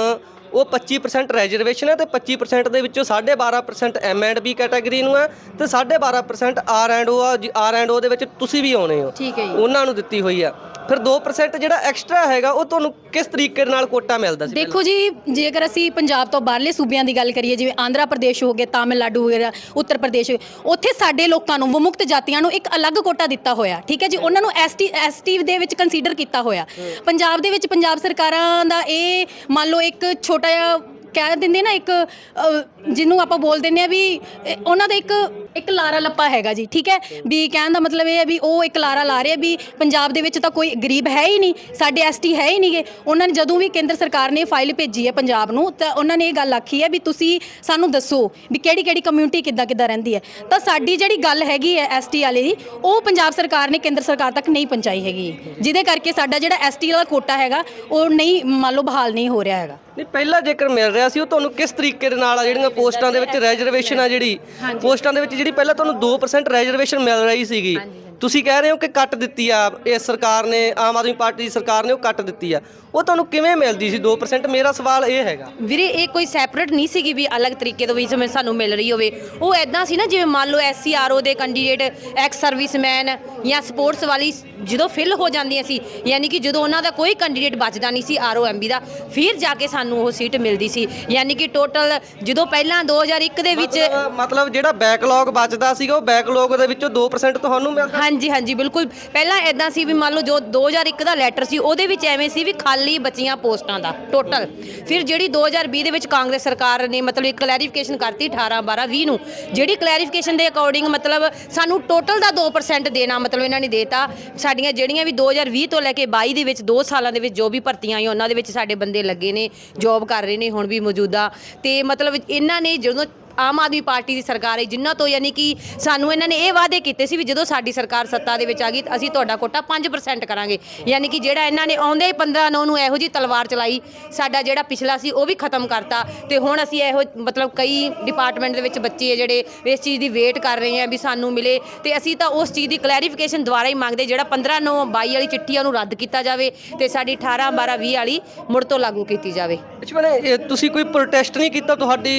ਉਹ 25% ਰਿਜ਼ਰਵੇਸ਼ਨ ਹੈ ਤੇ 25% ਦੇ ਵਿੱਚੋਂ 12.5% ਐਮ ਐਂਡ ਬੀ ਕੈਟਾਗਰੀ ਨੂੰ ਹੈ ਤੇ 12.5% R and O R and O ਦੇ ਵਿੱਚ ਤੁਸੀਂ ਵੀ ਆਉਣੇ ਹੋ। ਠੀਕ ਹੈ ਜੀ। ਉਹਨਾਂ ਨੂੰ ਦਿੱਤੀ ਹੋਈ ਆ। ਫਿਰ 2% ਜਿਹੜਾ ਐਕਸਟਰਾ ਹੈਗਾ ਉਹ ਤੁਹਾਨੂੰ ਕਿਸ ਤਰੀਕੇ ਨਾਲ ਕੋਟਾ ਮਿਲਦਾ ਸੀ ਦੇਖੋ ਜੀ ਜੇਕਰ ਅਸੀਂ ਪੰਜਾਬ ਤੋਂ ਬਾਹਰਲੇ ਸੂਬਿਆਂ ਦੀ ਗੱਲ ਕਰੀਏ ਜਿਵੇਂ ਆਂਧਰਾ ਪ੍ਰਦੇਸ਼ ਹੋ ਗਿਆ ਤਾਮਿਲਨਾਡੂ ਵਗੈਰਾ ਉੱਤਰ ਪ੍ਰਦੇਸ਼ ਉੱਥੇ ਸਾਡੇ ਲੋਕਾਂ ਨੂੰ ਵਿਮੁਕਤ ਜਾਤੀਆਂ ਨੂੰ ਇੱਕ ਅਲੱਗ ਕੋਟਾ ਦਿੱਤਾ ਹੋਇਆ। ਠੀਕ ਹੈ ਜੀ ਉਹਨਾਂ ਨੂੰ ਐਸਟੀ ਐਸਟੀ ਦੇ ਵਿੱਚ ਕੰਸੀਡਰ ਕੀਤਾ ਹੋਇਆ। ਪੰਜਾਬ ਦੇ ਵਿੱਚ ਪੰਜਾਬ ਸਰਕਾਰਾਂ ਦਾ ਇਹ ਮੰਨ ਲਓ ਇੱਕ ਛੋਟਾ ਜਿਹਾ ਕਹਿ ਦਿੰਦੇ ਨਾ ਇੱਕ ਅ, ਜਿਹਨੂੰ ਆਪਾਂ ਬੋਲ ਦਿੰਦੇ ਆ ਵੀ ਇਹ ਉਹਨਾਂ ਦਾ ਇੱਕ ਇੱਕ ਲਾਰਾ ਲੱਪਾ ਹੈਗਾ ਜੀ ਠੀਕ ਹੈ? ਵੀ ਕਹਿਣ ਦਾ ਮਤਲਬ ਇਹ ਹੈ ਵੀ ਉਹ ਇੱਕ ਲਾਰਾ ਲਾ ਰਹੇ ਆ ਵੀ ਪੰਜਾਬ ਦੇ ਵਿੱਚ ਤਾਂ ਕੋਈ ਗਰੀਬ ਹੈ ਹੀ ਨਹੀਂ ਸਾਡੇ ਐਸਟੀ ਹੈ ਹੀ ਨਹੀਂਗੇ ਉਹਨਾਂ ਨੇ ਜਦੋਂ ਵੀ ਕੇਂਦਰ ਸਰਕਾਰ ਨੇ ਫਾਈਲ ਭੇਜੀ ਹੈ ਪੰਜਾਬ ਨੂੰ ਤਾਂ ਉਹਨਾਂ ਨੇ ਇਹ ਗੱਲ ਆਖੀ ਹੈ ਵੀ ਤੁਸੀਂ ਸਾਨੂੰ ਦੱਸੋ ਵੀ ਕਿਹੜੀ ਕਿਹੜੀ ਕਮਿਊਨਿਟੀ ਕਿੱਦਾਂ ਕਿੱਦਾਂ ਰਹਿੰਦੀ ਹੈ। ਤਾਂ ਸਾਡੀ ਜਿਹੜੀ ਗੱਲ ਹੈਗੀ ਹੈ ਐਸਟੀ ਵਾਲੇ ਦੀ ਉਹ ਪੰਜਾਬ ਸਰਕਾਰ ਨੇ ਕੇਂਦਰ ਸਰਕਾਰ ਤੱਕ ਨਹੀਂ ਪਹੁੰਚਾਈ ਹੈਗੀ। ਜਿਹਦੇ ਕਰਕੇ ਸਾਡਾ ਜਿਹੜਾ ਐਸਟੀ ਵਾਲਾ ਕੋਟਾ ਹੈਗਾ ਉਹ ਨਹੀਂ ਮੰਨ ਲਓ ਬਹਾਲ ਨਹੀਂ ਹੋ ਰਿਹਾ ਹੈਗਾ। ਨਹੀਂ ਪਹਿਲਾਂ ਜੇਕਰ ਮਿਲ ਰਿਹਾ ਸੀ ਉਹ ਤੁਹਾਨੂੰ ਕਿਸ ਤਰੀਕੇ ਦੇ ਨਾਲ ਆ ਜਿਹੜੀਆਂ ਪੋਸਟਾਂ ਦੇ ਵਿੱਚ ਰਿਜ਼ਰਵੇਸ਼ਨ ਆ ਜਿਹੜੀ? ਪੋਸਟਾਂ ਦੇ ਵਿੱਚ ਜਿਹੜੀ ਪਹਿਲਾਂ ਤੁਹਾਨੂੰ 2% ਰਿਜ਼ਰਵੇਸ਼ਨ ਮਿਲ ਰਹੀ ਸੀਗੀ। ਤੁਸੀਂ ਕਹਿ ਰਹੇ ਹੋ ਕਿ ਕੱਟ ਦਿੱਤੀ ਆ ਇਸ ਸਰਕਾਰ ਨੇ ਆਮ ਆਦਮੀ ਪਾਰਟੀ ਦੀ ਸਰਕਾਰ ਨੇ ਉਹ ਕੱਟ ਦਿੱਤੀ ਆ। ਉਹ ਤੁਹਾਨੂੰ ਕਿਵੇਂ ਮਿਲਦੀ ਸੀ? 2% ਮੇਰਾ ਸਵਾਲ ਇਹ ਹੈਗਾ। ਵੀਰੇ ਇਹ ਕੋਈ ਸੈਪਰੇਟ ਨਹੀਂ ਸੀਗੀ ਵੀ ਅਲੱਗ ਤਰੀਕੇ ਤੋਂ ਵੀ ਜਿਵੇਂ ਸਾਨੂੰ ਮਿਲ ਰਹੀ ਹੋਵੇ। ਉਹ ਐਦਾਂ ਸੀ ਨਾ ਜਿਵੇਂ ਮੰਨ ਲਓ ਐਸਸੀਆਰਓ ਦੇ ਕੈਂਡੀਡੇਟ ਐਕਸ ਸਰਵਿਸਮੈਨ ਜਾਂ ਸਪੋਰਟਸ ਵਾਲੀ ਜਦੋਂ ਫਿਲ ਹੋ ਜਾਂਦੀਆਂ ਸੀ ਯਾਨੀ ਕਿ ਜਦੋਂ ਉਹਨਾਂ ਦਾ ਕੋਈ ਕੈਂਡੀਡੇਟ ਬਚਦਾ ਨਹੀਂ ਸੀ ਆਰਓਐਮਬੀ ਦਾ ਫਿਰ ਜਾ ਕੇ ਸਾਨੂੰ ਉਹ ਸੀਟ ਮਿਲਦੀ ਸੀ। ਯਾਨੀ ਕਿ ਟੋਟਲ ਜਦੋਂ ਪਹਿਲਾਂ 2001 ਦੇ ਵਿੱਚ ਮਤਲਬ- ਮਤਲਬ ਜਿਹੜਾ ਬੈਕਲੌਗ ਬਚਦਾ ਸੀਗਾ ਉਹ ਬੈਕਲੌਗ ਦੇ ਵਿੱਚੋਂ 2% ਤੁਹਾਨੂੰ ਮਿਲਦਾ ਹਾਂਜੀ ਹਾਂਜੀ, ਬਿਲਕੁਲ। ਪਹਿਲਾਂ ਐਦਾਂ ਸੀ ਵੀ ਮੰਨ ਲਓ ਜੋ 2001 ਦਾ ਲੈਟਰ ਸੀ, ਉਹਦੇ ਵਿੱਚ ਐਵੇਂ ਸੀ ਵੀ ਖਾਲੀ ਬਚੀਆਂ ਪੋਸਟਾਂ ਦਾ ਟੋਟਲ ਫਿਰ ਜਿਹੜੀ 2020 ਦੇ ਵਿੱਚ ਕਾਂਗਰਸ ਸਰਕਾਰ ਨੇ ਮਤਲਬ ਇੱਕ ਕਲੈਰੀਫਿਕੇਸ਼ਨ ਕਰਤੀ 18 12 20 ਨੂੰ, ਜਿਹੜੀ ਕਲੈਰੀਫਿਕੇਸ਼ਨ ਦੇ ਅਕੋਰਡਿੰਗ ਮਤਲਬ ਸਾਨੂੰ ਟੋਟਲ ਦਾ 2% ਦੇਣਾ ਮਤਲਬ ਇਹਨਾਂ ਨੇ ਦੇਤਾ। ਸਾਡੀਆਂ ਜਿਹੜੀਆਂ ਵੀ 2020 ਤੋਂ ਲੈ ਕੇ 22 ਦੇ ਵਿੱਚ 2 ਸਾਲਾਂ ਦੇ ਵਿੱਚ ਜੋ ਵੀ ਭਰਤੀਆਂ ਆਈਆਂ, ਉਹਨਾਂ ਦੇ ਵਿੱਚ ਸਾਡੇ ਬੰਦੇ ਲੱਗੇ ਨੇ ਜੌਬ ਕਰ ਰਹੇ ਨੇ, ਹੁਣ ਵੀ ਮੌਜੂਦਾ। ਤੇ ਮਤਲਬ ਇਹਨਾਂ ਨੇ ਜਦੋਂ ਆਮ ਆਦਮੀ ਪਾਰਟੀ ਦੀ ਸਰਕਾਰ ਹੈ, ਜਿਨ੍ਹਾਂ ਤੋਂ ਯਾਨੀ ਕਿ ਸਾਨੂੰ ਇਹਨਾਂ ਨੇ ਇਹ ਵਾਅਦੇ ਕੀਤੇ ਸੀ ਵੀ ਜਦੋਂ ਸਾਡੀ ਸਰਕਾਰ ਸੱਤਾ ਦੇ ਵਿੱਚ ਆ ਗਈ ਤਾਂ ਅਸੀਂ ਤੁਹਾਡਾ ਕੋਟਾ 5% ਕਰਾਂਗੇ। ਯਾਨੀ ਕਿ ਜਿਹੜਾ ਇਹਨਾਂ ਨੇ ਆਉਂਦੇ ਹੀ 15 9 ਨੂੰ ਇਹੋ ਜੀ ਤਲਵਾਰ ਚਲਾਈ, ਸਾਡਾ ਜਿਹੜਾ ਪਿਛਲਾ ਸੀ ਉਹ ਵੀ ਖਤਮ ਕਰਤਾ। ਤੇ ਹੁਣ ਅਸੀਂ ਇਹੋ ਮਤਲਬ ਕਈ ਡਿਪਾਰਟਮੈਂਟ ਦੇ ਵਿੱਚ ਬੱਚੇ ਆ ਜਿਹੜੇ ਇਸ ਚੀਜ਼ ਦੀ ਵੇਟ ਕਰ ਰਹੇ ਆ ਵੀ ਸਾਨੂੰ ਮਿਲੇ। ਤੇ ਅਸੀਂ ਤਾਂ ਉਸ ਚੀਜ਼ ਦੀ ਕਲੈਰੀਫਿਕੇਸ਼ਨ ਦੁਬਾਰਾ ਹੀ ਮੰਗਦੇ ਜਿਹੜਾ 15 9 22 ਵਾਲੀ ਚਿੱਠੀ ਆ ਉਹਨੂੰ ਰੱਦ ਕੀਤਾ ਜਾਵੇ ਤੇ ਸਾਡੀ 18 12 20 ਵਾਲੀ ਮੁੜ ਤੋਂ ਲਾਗੂ ਕੀਤੀ ਜਾਵੇ। ਅੱਛਾ ਭੈਣੇ ਤੁਸੀਂ ਕੋਈ ਪ੍ਰੋਟੈਸਟ ਨਹੀਂ ਕੀਤਾ ਤੁਹਾਡੀ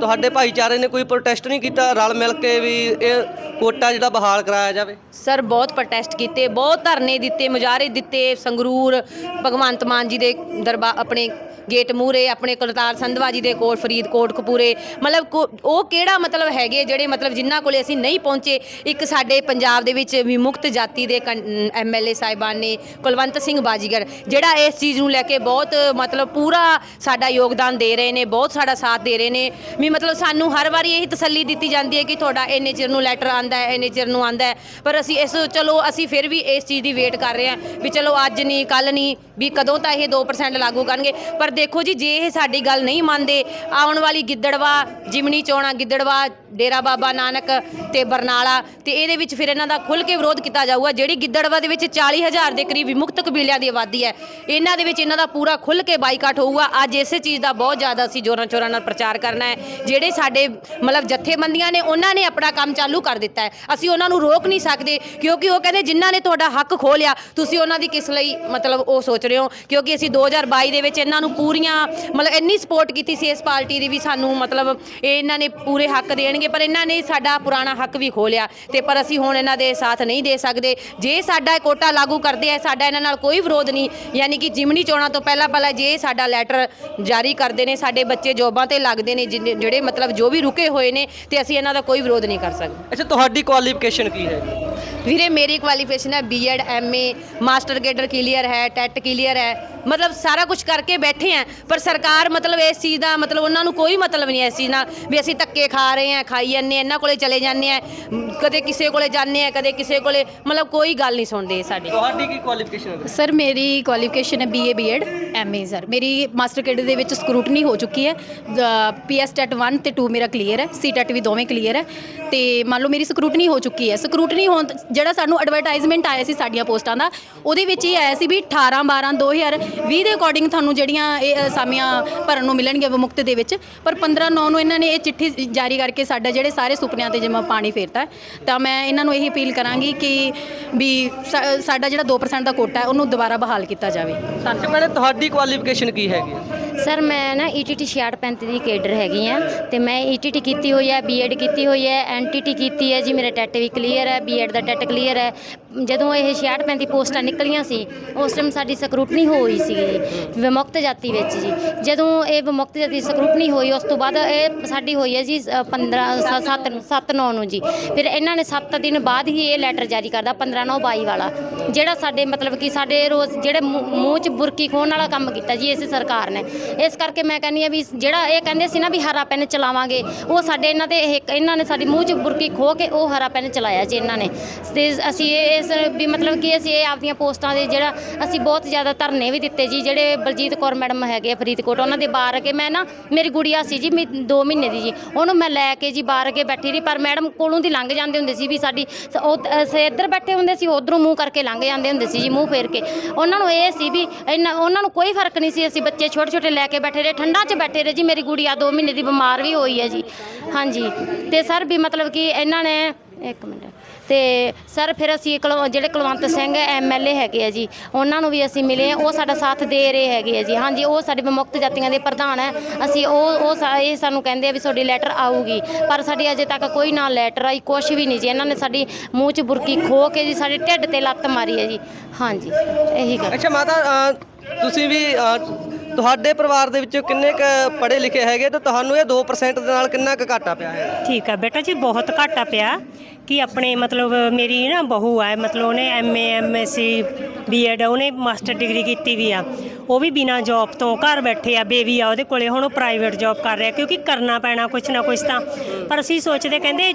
ਤੁਹਾਡੇ ਭਾਈ ਭਾਈਚਾਰੇ ਨੇ ਕੋਈ ਪ੍ਰੋਟੈਸਟ ਨਹੀਂ ਕੀਤਾ, ਰਲ ਮਿਲ ਕੇ ਵੀ ਇਹ ਕੋਟਾ ਜਿਹੜਾ ਬਹਾਲ ਕਰਾਇਆ ਜਾਵੇ। ਸਰ, ਬਹੁਤ ਪ੍ਰੋਟੈਸਟ ਕੀਤੇ, ਬਹੁਤ ਧਰਨੇ ਦਿੱਤੇ, ਮੁਜ਼ਾਹਰੇ ਦਿੱਤੇ, ਸੰਗਰੂਰ, ਭਗਵੰਤ ਮਾਨ ਜੀ ਦੇ ਦਰਬਾਰ ਆਪਣੇ ਗੇਟ ਮੂਹਰੇ, ਆਪਣੇ ਕੁਲਤਾਰ ਸੰਧਵਾ ਜੀ ਦੇ ਕੋਲ, ਫਰੀਦਕੋਟ, ਕਪੂਰੇ। ਮਤਲਬ ਕੋ- ਉਹ ਕਿਹੜਾ ਮਤਲਬ ਹੈਗੇ ਜਿਹੜੇ ਮਤਲਬ ਜਿਨ੍ਹਾਂ ਕੋਲੇ ਅਸੀਂ ਨਹੀਂ ਪਹੁੰਚੇ? ਇੱਕ ਸਾਡੇ ਪੰਜਾਬ ਦੇ ਵਿੱਚ ਵਿਮੁਕਤ ਜਾਤੀ ਦੇ ਐਮਐਲਏ ਸਾਹਿਬਾਨ ਨੇ ਕੁਲਵੰਤ ਸਿੰਘ ਬਾਜੀਗਰ, ਜਿਹੜਾ ਇਸ ਚੀਜ਼ ਨੂੰ ਲੈ ਕੇ ਬਹੁਤ ਮਤਲਬ ਪੂਰਾ ਸਾਡਾ ਯੋਗਦਾਨ ਦੇ ਰਹੇ ਨੇ, ਬਹੁਤ ਸਾਡਾ ਸਾਥ ਦੇ ਰਹੇ ਨੇ। ਵੀ ਮਤਲਬ ਸਾਨੂੰ ਹਰ ਵਾਰੀ ਇਹੀ ਤਸੱਲੀ ਦਿੱਤੀ ਜਾਂਦੀ ਹੈ ਕਿ ਤੁਹਾਡਾ ਇੰਨੇ ਚਿਰ ਨੂੰ ਲੈਟਰ ਆਂਦਾ ਹੈ, ਇੰਨੇ ਚਿਰ ਨੂੰ ਆਂਦਾ ਹੈ। ਪਰ ਅਸੀਂ ਇਸ, ਚਲੋ ਅਸੀਂ ਫਿਰ ਵੀ ਇਸ ਚੀਜ਼ ਦੀ ਵੇਟ ਕਰ ਰਹੇ ਹਾਂ ਵੀ ਚਲੋ ਅੱਜ ਨਹੀਂ ਕੱਲ ਨਹੀਂ, ਵੀ ਕਦੋਂ ਤਾਂ ਇਹ 2% ਲਾਗੂ ਕਰਨਗੇ। ਪਰ ਦੇਖੋ ਜੀ, ਜੇ ਇਹ ਸਾਡੀ ਗੱਲ ਨਹੀਂ ਮੰਨਦੇ, ਆਉਣ ਵਾਲੀ ਗਿੱਦੜਵਾ, ਜਿਮਣੀ ਚੋਣਾ, ਗਿੱਦੜਵਾ, ਡੇਰਾ ਬਾਬਾ ਨਾਨਕ ਤੇ ਬਰਨਾਲਾ ਤੇ ਇਹਦੇ ਵਿੱਚ ਫਿਰ ਇਹਨਾਂ ਦਾ ਖੁੱਲ ਕੇ ਵਿਰੋਧ ਕੀਤਾ ਜਾਊਗਾ, ਜਿਹੜੀ ਗਿੱਦੜਵਾ ਦੇ ਵਿੱਚ 40000 ਦੇ ਕਰੀਬ ਵਿਮੁਕਤ ਕਬੀਲਿਆਂ ਦੀ ਆਬਾਦੀ ਹੈ। ਇਹਨਾਂ ਦੇ ਵਿੱਚ ਇਹਨਾਂ ਦਾ ਪੂਰਾ ਖੁੱਲ ਕੇ ਬਾਈਕਾਟ ਹੋਊਗਾ। ਅੱਜ ਇਸੇ ਚੀਜ਼ ਦਾ ਬਹੁਤ ਜ਼ਿਆਦਾ ਅਸੀਂ ਜੋਰਾਂ ਚੋਰਾਂ ਨਾਲ ਪ੍ਰਚਾਰ ਕਰਨਾ ਹੈ, ਜਿਹੜੇ ਸਾਡੇ ਸਾਡੇ ਮਤਲਬ ਜਥੇਬੰਦੀਆਂ ਨੇ, ਉਹਨਾਂ ਨੇ ਆਪਣਾ ਕੰਮ ਚਾਲੂ ਕਰ ਦਿੱਤਾ ਹੈ। ਅਸੀਂ ਉਹਨਾਂ ਨੂੰ ਰੋਕ ਨਹੀਂ ਸਕਦੇ, ਕਿਉਂਕਿ ਉਹ ਕਹਿੰਦੇ ਜਿਨ੍ਹਾਂ ਨੇ ਤੁਹਾਡਾ ਹੱਕ ਖੋਹ ਲਿਆ, ਤੁਸੀਂ ਉਹਨਾਂ ਦੀ ਕਿਸ ਲਈ ਮਤਲਬ ਉਹ ਸੋਚ ਰਹੇ ਹੋ? ਕਿਉਂਕਿ ਅਸੀਂ 2022 ਦੇ ਵਿੱਚ ਇਹਨਾਂ ਨੂੰ ਪੂਰੀਆਂ ਮਤਲਬ ਇੰਨੀ ਸਪੋਰਟ ਕੀਤੀ ਸੀ ਇਸ ਪਾਰਟੀ ਦੀ ਵੀ ਸਾਨੂੰ ਮਤਲਬ ਇਹ ਇਹਨਾਂ ਨੇ ਪੂਰੇ ਹੱਕ ਦੇਣਗੇ, ਪਰ ਇਹਨਾਂ ਨੇ ਸਾਡਾ ਪੁਰਾਣਾ ਹੱਕ ਵੀ ਖੋਹ ਲਿਆ ਤੇ ਪਰ ਅਸੀਂ ਹੁਣ ਇਹਨਾਂ ਦੇ ਸਾਥ ਨਹੀਂ ਦੇ ਸਕਦੇ। ਜੇ ਸਾਡਾ ਕੋਟਾ ਲਾਗੂ ਕਰਦੇ ਆ, ਸਾਡਾ ਇਹਨਾਂ ਨਾਲ ਕੋਈ ਵਿਰੋਧ ਨਹੀਂ, ਯਾਨੀ ਕਿ ਜਿਮਨੀ ਚੋਣਾਂ ਤੋਂ ਪਹਿਲਾਂ ਪਹਿਲਾਂ ਜੇ ਸਾਡਾ ਲੈਟਰ ਜਾਰੀ ਕਰਦੇ ਨੇ, ਸਾਡੇ ਬੱਚੇ ਜੋਬਾਂ ਤੇ ਲੱਗਦੇ ਨੇ, ਜਿਨ- ਜਿਹੜੇ ਮਤਲਬ ਜੋ ਵੀ ਰੁਕੇ ਹੋਏ ਨੇ ਤੇ ਅਸੀਂ ਇਹਨਾਂ ਦਾ ਕੋਈ ਵਿਰੋਧ ਨਹੀਂ ਕਰ ਸਕਦੇ। ਅੱਛਾ ਤੁਹਾਡੀ ਕੁਆਲੀਫਿਕੇਸ਼ਨ ਕੀ ਹੈ ਵੀਰੇ ਮੇਰੀ ਕੁਆਲੀਫਿਕੇਸ਼ਨ ਹੈ BEd MA master cadre clear ਹੈ ਟੈਟ ਕਲੀਅਰ ਹੈ। ਮਤਲਬ ਸਾਰਾ ਕੁਝ ਕਰਕੇ ਬੈਠੇ ਆ ਪਰ ਸਰਕਾਰ ਮਤਲਬ ਇਸ ਚੀਜ਼ ਦਾ ਮਤਲਬ ਉਹਨਾਂ ਨੂੰ ਕੋਈ ਮਤਲਬ ਨਹੀਂ ਇਸ ਚੀਜ਼ ਨਾਲ ਵੀ ਅਸੀਂ ਧੱਕੇ ਖਾ ਰਹੇ ਆ ਖਾਈ ਜਾਂਦੇ ਹਾਂ ਇਹਨਾਂ ਕੋਲੇ ਚਲੇ ਜਾਂਦੇ ਆ ਕਦੇ ਕਿਸੇ ਕੋਲੇ ਜਾਂਦੇ ਆ ਕਦੇ ਕਿਸੇ ਕੋਲੇ ਮਤਲਬ ਕੋਈ ਗੱਲ ਨਹੀਂ ਸੁਣਦੇ ਸਾਡੀ। ਤੁਹਾਡੀ ਕੀ ਕੁਆਲੀਫਿਕੇਸ਼ਨ ਹੈ? ਸਰ ਮੇਰੀ ਕੁਆਲੀਫਿਕੇਸ਼ਨ ਹੈ ਬੀਏ ਬੀਐਡ ਐਮਏ ਸਰ ਮੇਰੀ ਮਾਸਟਰ ਕੈਡਰ ਦੇ ਵਿੱਚ ਸਕਰੂਟਨੀ ਹੋ ਚੁੱਕੀ ਹੈ। ਪੀਐਸ ਟੈਟ 1 ਤੇ 2 ਮੇਰਾ ਕਲੀਅਰ ਹੈ ਸੀ ਟੈਟ ਵੀ ਦੋਵੇਂ ਕਲੀਅਰ ਹੈ। ਤੇ ਮੰਨ ਲਓ ਮੇਰੀ ਸਕਰੂਟਨੀ ਹੋ ਚੁੱਕੀ ਹੈ। ਸਕਰੂਟਨੀ ਹੋਣ ਤੋਂ- ਜਿਹੜਾ ਸਾਨੂੰ ਐਡਵਰਟਾਈਜ਼ਮੈਂਟ ਆਇਆ ਸੀ ਸਾਡੀਆਂ ਪੋਸਟਾਂ ਦਾ ਉਹਦੇ ਵਿੱਚ ਹੀ ਆਇਆ ਸੀ ਵੀ 18 12 2020 ਦੇ ਅਕੋਰਡਿੰਗ ਤੁਹਾਨੂੰ ਜਿਹੜੀਆਂ ਇਹ ਅਸਾਮੀਆਂ ਭਰਨ ਨੂੰ ਮਿਲਣਗੀਆਂ ਵਿਮੁਕਤ ਦੇ ਵਿੱਚ ਪਰ 15 9 ਨੂੰ ਇਹਨਾਂ ਨੇ ਇਹ ਚਿੱਠੀ ਜਾਰੀ ਕਰਕੇ ਸਾਡਾ ਜਿਹੜੇ ਸਾਰੇ ਸੁਪਨਿਆਂ ਤੇ ਜਿਵੇਂ ਪਾਣੀ ਫੇਰਤਾ। ਤਾਂ ਮੈਂ ਇਹਨਾਂ ਨੂੰ ਇਹੀ ਅਪੀਲ ਕਰਾਂਗੀ ਕਿ ਵੀ ਸਾ- ਸਾਡਾ ਜਿਹੜਾ 2% ਦਾ ਕੋਟਾ ਹੈ ਉਹਨੂੰ ਦੁਬਾਰਾ ਬਹਾਲ ਕੀਤਾ ਜਾਵੇ ਅੱਛਾ ਮੈਡਮ ਤੁਹਾਡੀ ਕੁਆਲੀਫਿਕੇਸ਼ਨ ਕੀ ਹੈਗੀ? ਸਰ ਮੈਂ ਨਾ ਈਟੀਟੀ 6635 ਦੀ ਕੇਡਰ ਹੈਗੀ ਆ ਤੇ ਮੈਂ ਈਟੀਟੀ ਕੀਤੀ ਹੋਈ ਹੈ ਬੀਐਡ ਕੀਤੀ ਹੋਈ ਹੈ ਐਨਟੀਟੀ ਕੀਤੀ ਹੈ ਜੀ ਮੇਰਾ ਟੈਟ ਵੀ ਕਲੀਅਰ ਹੈ ਬੀਐਡ ਦਾ ਟੈਟ ਕਲੀਅਰ ਹੈ ਜਦੋਂ ਇਹ 6635 ਪੋਸਟਾਂ ਨਿਕਲੀਆਂ ਸੀ ਉਸ ਟਾਈਮ ਸਾਡੀ ਸਕਰੂਟਨੀ ਹੋਈ ਸੀ ਜੀ ਵਿਮੁਕਤ ਜਾਤੀ ਵਿੱਚ ਜੀ। ਜਦੋਂ ਇਹ ਵਿਮੁਕਤ ਜਾਤੀ ਸਕਰੂਟਨੀ ਹੋਈ ਉਸ ਤੋਂ ਬਾਅਦ ਇਹ ਸਾਡੀ ਹੋਈ ਹੈ ਜੀ 15 7 7 9 ਨੂੰ ਜੀ। ਫਿਰ ਇਹਨਾਂ ਨੇ 7 ਦਿਨ ਬਾਅਦ ਹੀ ਇਹ ਲੈਟਰ ਜਾਰੀ ਕਰਦਾ 15 9 22 ਵਾਲਾ। ਜਿਹੜਾ ਸਾਡੇ ਮਤਲਬ ਕਿ ਸਾਡੇ ਰੋਜ਼ ਜਿਹੜੇ ਮੂੰਹ 'ਚ ਬੁਰਕੀ ਖੋਣ ਵਾਲਾ ਕੰਮ ਕੀਤਾ ਜੀ ਇਸ ਸਰਕਾਰ ਨੇ। ਇਸ ਕਰਕੇ ਮੈਂ ਕਹਿੰਦੀ ਆ ਵੀ ਜਿਹੜਾ ਇਹ ਕਹਿੰਦੇ ਸੀ ਨਾ ਵੀ ਹਰਾ ਪੈਨ ਚਲਾਵਾਂਗੇ ਉਹ ਸਾਡੇ ਇਹਨਾਂ ਦੇ ਇਹ ਇਹਨਾਂ ਨੇ ਸਾਡੀ ਮੂੰਹ 'ਚ ਬੁਰਕੀ ਖੋ ਕੇ ਉਹ ਹਰਾ ਪੈਨ ਚਲਾਇਆ ਜੀ ਇਹਨਾਂ ਨੇ। ਤੇ ਅਸੀਂ ਇਹ ਇਸ ਵੀ ਮਤਲਬ ਕਿ ਅਸੀਂ ਇਹ ਆਪਦੀਆਂ ਪੋਸਟਾਂ ਦੇ ਜਿਹੜਾ ਅਸੀਂ ਬਹੁਤ ਜ਼ਿਆਦਾ ਧਰਨੇ ਵੀ ਦਿੱਤੇ ਜੀ ਜਿਹੜੇ ਬਲਜੀਤ ਕੌਰ ਮੈਡਮ ਹੈਗੇ ਆ ਫਰੀਦਕੋਟ, ਉਹਨਾਂ ਦੇ ਬਾਹਰ ਕੇ ਮੈਂ ਨਾ, ਮੇਰੀ ਗੁੜੀਆ ਸੀ ਜੀ 2 ਮਹੀਨੇ ਦੀ ਜੀ। ਉਹਨੂੰ ਮੈਂ ਲੈ ਕੇ ਜੀ ਬਾਹਰ ਕੇ ਬੈਠੀ ਰਹੀ, ਪਰ ਮੈਡਮ ਕੋਲੋਂ ਦੀ ਲੰਘ ਜਾਂਦੇ ਹੁੰਦੇ ਸੀ ਵੀ ਸਾਡੀ ਸ- ਉਹ ਅਸੀਂ ਇੱਧਰ ਬੈਠੇ ਹੁੰਦੇ ਸੀ, ਉਧਰੋਂ ਮੂੰਹ ਕਰਕੇ ਲੰਘ ਜਾਂਦੇ ਹੁੰਦੇ ਸੀ ਜੀ, ਮੂੰਹ ਫੇਰ ਕੇ। ਉਹਨਾਂ ਨੂੰ ਇਹ ਸੀ ਵੀ ਇਹਨਾਂ ਉਹਨਾਂ ਨੂੰ ਕੋਈ ਫ਼ਰਕ ਨਹੀਂ ਸੀ, ਅਸੀਂ ਬੱਚੇ ਛੋਟੇ ਛੋਟੇ ਲੈ ਕੇ ਬੈਠੇ ਰਹੇ, ਠੰਡਾਂ 'ਚ ਬੈਠੇ ਰਹੇ ਜੀ, ਮੇਰੀ ਗੁੜੀਆ 2 ਮਹੀਨੇ ਦੀ ਬਿਮਾਰ ਵੀ ਹੋਈ ਹੈ ਜੀ। ਹਾਂਜੀ। ਤੇ ਸਰ ਵੀ ਮਤਲਬ ਕਿ ਇਹਨਾਂ ਨੇ ਇੱਕ ਮਿੰਟ। ਤੇ ਸਰ ਫਿਰ ਅਸੀਂ ਕੁਲ- ਜਿਹੜੇ ਕੁਲਵੰਤ ਸਿੰਘ ਐਮਐਲਏ ਹੈਗੇ ਆ ਜੀ ਉਹਨਾਂ ਨੂੰ ਵੀ ਅਸੀਂ ਮਿਲੇ ਆ। ਉਹ ਸਾਡਾ ਸਾਥ ਦੇ ਰਹੇ ਹੈਗੇ ਆ ਜੀ। ਹਾਂਜੀ ਉਹ ਸਾਡੇ ਮੁਕਤ ਜਾਤੀਆਂ ਦੇ ਪ੍ਰਧਾਨ ਹੈ ਅਸੀਂ ਉਹ ਉਹ ਸਾ- ਇਹ ਸਾਨੂੰ ਕਹਿੰਦੇ ਆ ਵੀ ਤੁਹਾਡੀ ਲੈਟਰ ਆਊਗੀ। ਪਰ ਸਾਡੀ ਅਜੇ ਤੱਕ ਕੋਈ ਨਾ ਲੈਟਰ ਆਈ ਕੁਛ ਵੀ ਨਹੀਂ ਜੀ। ਇਹਨਾਂ ਨੇ ਸਾਡੀ ਮੂੰਹ 'ਚ ਬੁਰਕੀ ਖੋ ਕੇ ਜੀ ਸਾਡੇ ਢਿੱਡ ਤੇ ਲੱਤ ਮਾਰੀ ਹੈ ਜੀ। ਹਾਂਜੀ ਇਹੀ ਗੱਲ। ਅੱਛਾ ਮਾਤਾ ਅ, ਤੁਸੀਂ ਵੀ ਤੁਹਾਡੇ ਪਰਿਵਾਰ ਦੇ ਵਿੱਚੋਂ ਕਿੰਨੇ ਕ ਪੜ੍ਹੇ ਲਿਖੇ ਹੈਗੇ ਤੇ ਤੁਹਾਨੂੰ ਇਹ 2% ਦੇ ਨਾਲ ਕਿੰਨਾ ਕੁ ਘਾਟਾ ਪਿਆ ਹੈ? ਠੀਕ ਆ ਬੇਟਾ ਜੀ, ਬਹੁਤ ਘਾਟਾ ਪਿਆ ਕਿ ਆਪਣੇ ਮਤਲਬ ਮੇਰੀ ਨਾ ਬਹੂ ਆ ਮਤਲਬ ਉਹਨੇ ਐਮਏ ਐਮਐਸਸੀ ਬੀਐਡ ਉਹਨੇ ਮਾਸਟਰ ਡਿਗਰੀ ਕੀਤੀ ਵੀ ਆ। ਉਹ ਵੀ ਬਿਨਾ ਜੌਬ ਤੋਂ ਘਰ ਬੈਠੇ ਆ, ਬੇਬੀ ਆ, ਉਹਦੇ ਕੋਲੇ ਹੁਣ ਉਹ ਪ੍ਰਾਈਵੇਟ ਜੌਬ ਕਰ ਰਿਹਾ, ਕਿਉਂਕਿ ਕਰਨਾ ਪੈਣਾ ਕੁਛ ਨਾ ਕੁਛ ਤਾਂ। ਪਰ ਅਸੀਂ ਸੋਚਦੇ ਕਹਿੰਦੇ,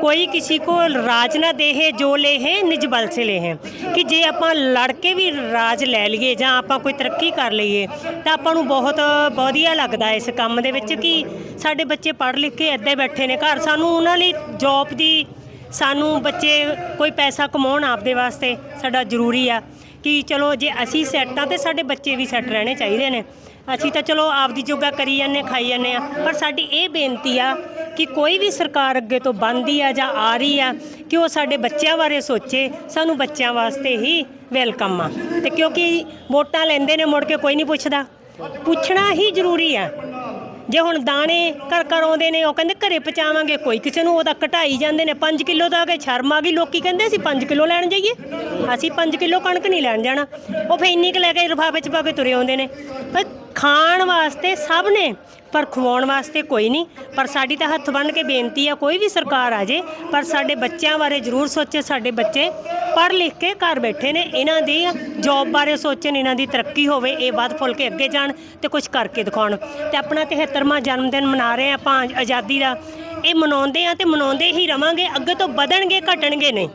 ਕੋਈ ਕਿਸੇ ਕੋ ਰਾਜ ਨਾ ਦੇਹੇ, ਜੋ ਲੇਹੇ, ਨਿਜ ਬਲ ਸੇ ਲੇਹੇ। ਕਿ ਜੇ ਆਪਾਂ ਲੜ ਕੇ ਵੀ ਰਾਜ ਲੈ ਲਈਏ ਜਾਂ ਆਪਾਂ ਕੋਈ ਤਰੱਕੀ ਕਰ ਲਈਏ, ਤਾਂ ਆਪਾਂ ਨੂੰ ਬਹੁਤ ਵਧੀਆ ਲੱਗਦਾ ਇਸ ਕੰਮ ਦੇ ਵਿੱਚ ਕਿ ਸਾਡੇ ਬੱਚੇ ਪੜ੍ਹ ਲਿਖ ਕੇ ਇੱਦਾਂ ਬੈਠੇ ਨੇ ਘਰ। ਸਾਨੂੰ ਉਹਨਾਂ ਲਈ ਜੌਬ ਦੀ ਸਾਨੂੰ ਬੱਚੇ ਕੋਈ ਪੈਸਾ ਕਮਾਉਣ ਆਪਦੇ ਵਾਸਤੇ ਸਾਡਾ ਜ਼ਰੂਰੀ ਆ ਕਿ ਚਲੋ ਜੇ ਅਸੀਂ ਸੈੱਟ ਆ ਤੇ ਸਾਡੇ ਬੱਚੇ ਵੀ ਸੈੱਟ ਰਹਿਣੇ ਚਾਹੀਦੇ ਨੇ। ਅਸੀਂ ਤਾਂ ਚਲੋ ਆਪਦੀ ਜੋਗਾ ਕਰੀ ਜਾਂਦੇ, ਖਾਈ ਜਾਂਦੇ ਆ। ਪਰ ਸਾਡੀ ਇਹ ਬੇਨਤੀ ਆ ਕਿ ਕੋਈ ਵੀ ਸਰਕਾਰ ਅੱਗੇ ਤੋਂ ਬੰਦੀ ਆ ਜਾਂ ਆ ਰਹੀ ਆ ਕਿ ਉਹ ਸਾਡੇ ਬੱਚਿਆਂ ਬਾਰੇ ਸੋਚੇ, ਸਾਨੂੰ ਬੱਚਿਆਂ ਵਾਸਤੇ ਹੀ ਵੈਲਕਮ ਆ। ਤੇ ਕਿਉਂਕਿ ਵੋਟਾਂ ਲੈਂਦੇ ਨੇ ਮੁੜ ਕੇ ਕੋਈ ਨਹੀਂ ਪੁੱਛਦਾ। ਪੁੱਛਣਾ ਹੀ ਜ਼ਰੂਰੀ ਆ। ਜੇ ਹੁਣ ਦਾਣੇ ਘਰ ਘਰ ਆਉਂਦੇ ਨੇ, ਉਹ ਕਹਿੰਦੇ ਘਰੇ ਪਹੁੰਚਾਵਾਂਗੇ ਕੋਈ ਕਿਸੇ ਨੂੰ ਉਹਦਾ ਘਟਾਈ ਜਾਂਦੇ ਨੇ 5 ਕਿਲੋ ਦਾ ਕਿ ਸ਼ਰਮ ਆ ਗਈ, ਲੋਕੀ ਕਹਿੰਦੇ ਅਸੀਂ 5 ਕਿਲੋ ਲੈਣ ਜਾਈਏ। ਅਸੀਂ 5 ਕਿਲੋ ਕਣਕ ਨਹੀਂ ਲੈਣ ਜਾਣਾ। ਉਹ ਫੇ ਇੰਨੀ ਕੁ ਲੈ ਕੇ ਲਿਫਾਫੇ 'ਚ ਪਾ ਕੇ ਤੁਰੇ ਆਉਂਦੇ ਨੇ। ਪਰ ਖਾਣ ਵਾਸਤੇ ਸਭ ਨੇ, ਪਰ ਖਵਾਉਣ ਵਾਸਤੇ ਕੋਈ ਨਹੀਂ। ਪਰ ਸਾਡੀ ਤਾਂ ਹੱਥ ਬੰਨ੍ਹ ਕੇ ਬੇਨਤੀ ਆ, ਕੋਈ ਵੀ ਸਰਕਾਰ ਆ ਜੇ, ਪਰ ਸਾਡੇ ਬੱਚਿਆਂ ਬਾਰੇ ਜ਼ਰੂਰ ਸੋਚੇ, ਸਾਡੇ ਬੱਚੇ ਪੜ੍ਹ ਲਿਖ ਕੇ ਘਰ ਬੈਠੇ ਨੇ, ਇਹਨਾਂ ਦੀ ਜੌਬ ਬਾਰੇ ਸੋਚਣ, ਇਹਨਾਂ ਦੀ ਤਰੱਕੀ ਹੋਵੇ, ਇਹ ਵੱਧ ਫੁੱਲ ਕੇ ਅੱਗੇ ਜਾਣ ਤੇ ਕੁਝ ਕਰਕੇ ਦਿਖਾਉਣ। ਤੇ ਆਪਣਾ 73ਵਾਂ ਜਨਮ ਦਿਨ ਮਨਾ ਰਹੇ ਹਾਂ ਆਪਾਂ ਆਜ਼ਾਦੀ ਦਾ। ਇਹ ਮਨਾਉਂਦੇ ਆ ਤੇ ਮਨਾਉਂਦੇ ਹੀ ਰਵਾਂਗੇ, ਅੱਗੇ ਤੋਂ ਵਧਣਗੇ, ਘਟਣਗੇ ਨਹੀਂ।